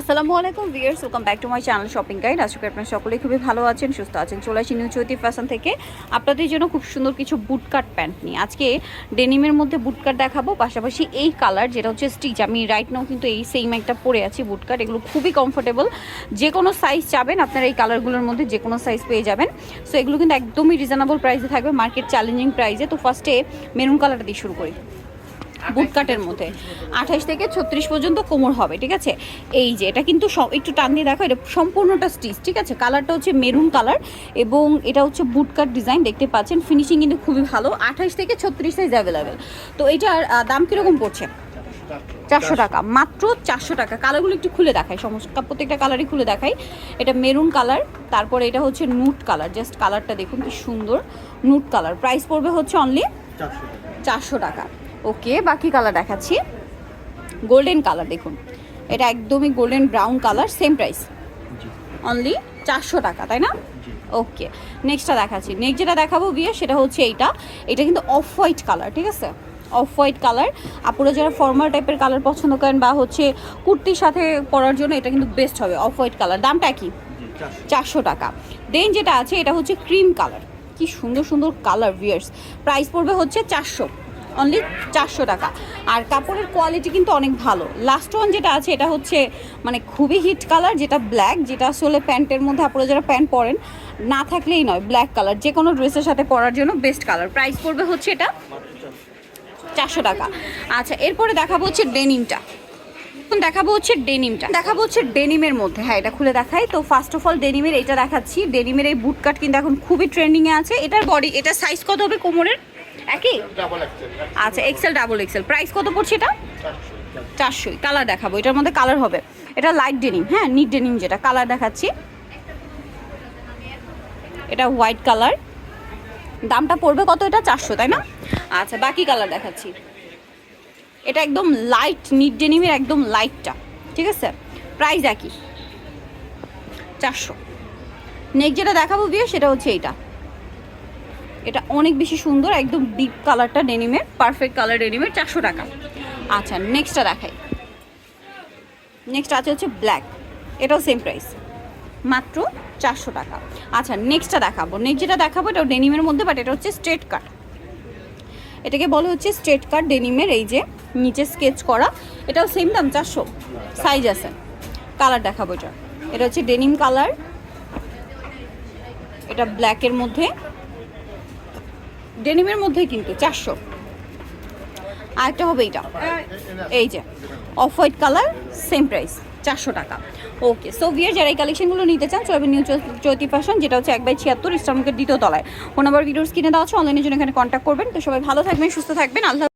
আসসালামু আলাইকুম viewers welcome back to my channel shopping guide আজকে আপনারা সকলেই খুবই ভালো আছেন, সুস্থ আছেন। চলে আসি নিউ চৈতি ফ্যাশন থেকে। আপনাদের জন্য খুব সুন্দর কিছু বুটকাট প্যান্ট নিয়ে। আজকে ডেনিমের মধ্যে বুটকাট দেখাবো, পাশাপাশি এই কালার যেটা হচ্ছে স্টিচ আমি রাইট নাও কিন্তু এই সেম একটা পরে আছি বুটকাট এগুলো খুবই কমফোর্টেবল যে কোনো সাইজ চাবেন, আপনারা এই কালারগুলোর মধ্যে যে কোনো সাইজ পেয়ে যাবেন। সো এগুলো কিন্তু একদমই রিজনেবল প্রাইসে থাকবে মার্কেট চ্যালেঞ্জিং প্রাইসে তো ফার্স্টে মেরুন কালারটা দিয়ে শুরু করি। বুটকাটের মধ্যে। আঠাশ থেকে ছত্রিশ পর্যন্ত কোমর হবে ঠিক আছে? এই যে এটা কিন্তু একটু টান দিয়ে দেখো এটা সম্পূর্ণটা স্টিচ ঠিক আছে? কালারটা হচ্ছে মেরুন কালার এবং এটা হচ্ছে বুটকাট ডিজাইন দেখতে পাচ্ছেন। ফিনিশিং কিন্তু খুবই ভালো আঠাশ থেকে ছত্রিশ সাইজ অ্যাভেলেবেল তো এটার দাম কীরকম পড়ছে? চারশো টাকা মাত্র চারশো টাকা। কালারগুলো একটু খুলে দেখাই সমস্ত প্রত্যেকটা কালারই খুলে দেখাই। এটা মেরুন কালার তারপরে এটা হচ্ছে নুট কালার জাস্ট কালারটা দেখুন কি সুন্দর নুট কালার। প্রাইস পড়বে হচ্ছে অনলি চারশো টাকা। ওকে বাকি কালার দেখাচ্ছি। গোল্ডেন কালার দেখুন। এটা একদমই golden brown colour same price only চারশো টাকা তাই না? ওকে নেক্সটটা দেখাচ্ছি। নেক্সট যেটা দেখাবো বিয়ে সেটা হচ্ছে এইটা। এটা কিন্তু অফ হোয়াইট কালার ঠিক আছে? অফ হোয়াইট কালার আপনারা যারা ফর্মাল টাইপের কালার পছন্দ করেন বা হচ্ছে কুর্তির সাথে পরার জন্য এটা কিন্তু বেস্ট হবে অফ হোয়াইট কালার দামটা কি? চারশো। টাকা। দেন যেটা আছে এটা হচ্ছে ক্রিম কালার কি সুন্দর সুন্দর কালার ভিয়ার্স প্রাইস পড়বে হচ্ছে চারশো। অনলি চারশো টাকা। আর কাপড়ের কোয়ালিটি কিন্তু অনেক ভালো। লাস্ট ওয়ান যেটা আছে, এটা হচ্ছে মানে খুবই হিট কালার যেটা ব্ল্যাক যেটা আসলে প্যান্টের মধ্যে আপনারা যারা প্যান্ট পরেন, না থাকলেই নয় ব্ল্যাক কালার যে কোনো ড্রেসের সাথে পরার জন্য বেস্ট কালার প্রাইস পড়বে হচ্ছে এটা চারশো টাকা। আচ্ছা এরপরে দেখাবো হচ্ছে ডেনিমটা এখন দেখাবো হচ্ছে ডেনিমটা দেখাবো হচ্ছে ডেনিমের মধ্যে। হ্যাঁ এটা খুলে দেখাই। তো ফার্স্ট অফ অল ডেনিমের এটা দেখাচ্ছি। ডেনিমের এই বুট কাট কিন্তু এখন খুবই ট্রেন্ডিংয়ে আছে। এটার বডি এটা সাইজ কত হবে কোমরের? একই আচ্ছা এক্সেল ডাবল এক্সেল প্রাইস কত পড়ছে এটা? চারশোই। কালার দেখাবো এটার মধ্যে কালার হবে। এটা লাইট ডেনিম হ্যাঁ নিট ডেনিম যেটা কালার দেখাচ্ছি। এটা হোয়াইট কালার দামটা পড়বে কত এটা? চারশো তাই না? আচ্ছা বাকি কালার দেখাচ্ছি। এটা একদম লাইট নিট ডেনিমের একদম লাইটটা ঠিক আছে? প্রাইস একই। চারশো। নেক্সট যেটা দেখাবো বিয়ে সেটা হচ্ছে এইটা। এটা অনেক বেশি সুন্দর, একদম ডিপ কালারটা ডেনিমের পারফেক্ট কালার ডেনিমের চারশো টাকা। আচ্ছা নেক্সটটা দেখাই। নেক্সট আছে হচ্ছে ব্ল্যাক এটাও সেম প্রাইস মাত্র চারশো টাকা। আচ্ছা নেক্সটটা দেখাবো। নেক্সট যেটা দেখাবো, এটাও ডেনিমের মধ্যে বাট এটা হচ্ছে স্ট্রেট কাট এটাকে বলা হচ্ছে স্ট্রেট কাট ডেনিমের এই যে নিচে স্কেচ করা, এটাও সেম দাম, চারশো। সাইজ আছে। কালার দেখাবো এটা। এটা হচ্ছে ডেনিম কালার এটা ব্ল্যাকের মধ্যে। ডেনিমের মধ্যে কিন্তু, চারশো। আর একটা হবে এইটা। এই যে off white colour same price চারশো টাকা। ওকে সো বিয়ের যারা এই কালেকশনগুলো নিতে চান চলবে নিউ চৈতি ফ্যাশন যেটা হচ্ছে এক বাই ছিয়াত্তর ইসলামকের দ্বিতীয় তলায়। ফোন নাম্বার ভিডিওস কিনে দেওয়া আছে অনলাইনের জন্য এখানে কন্ট্যাক্ট করবেন। তো সবাই ভালো থাকবেন, সুস্থ থাকবেন, আল্লাহ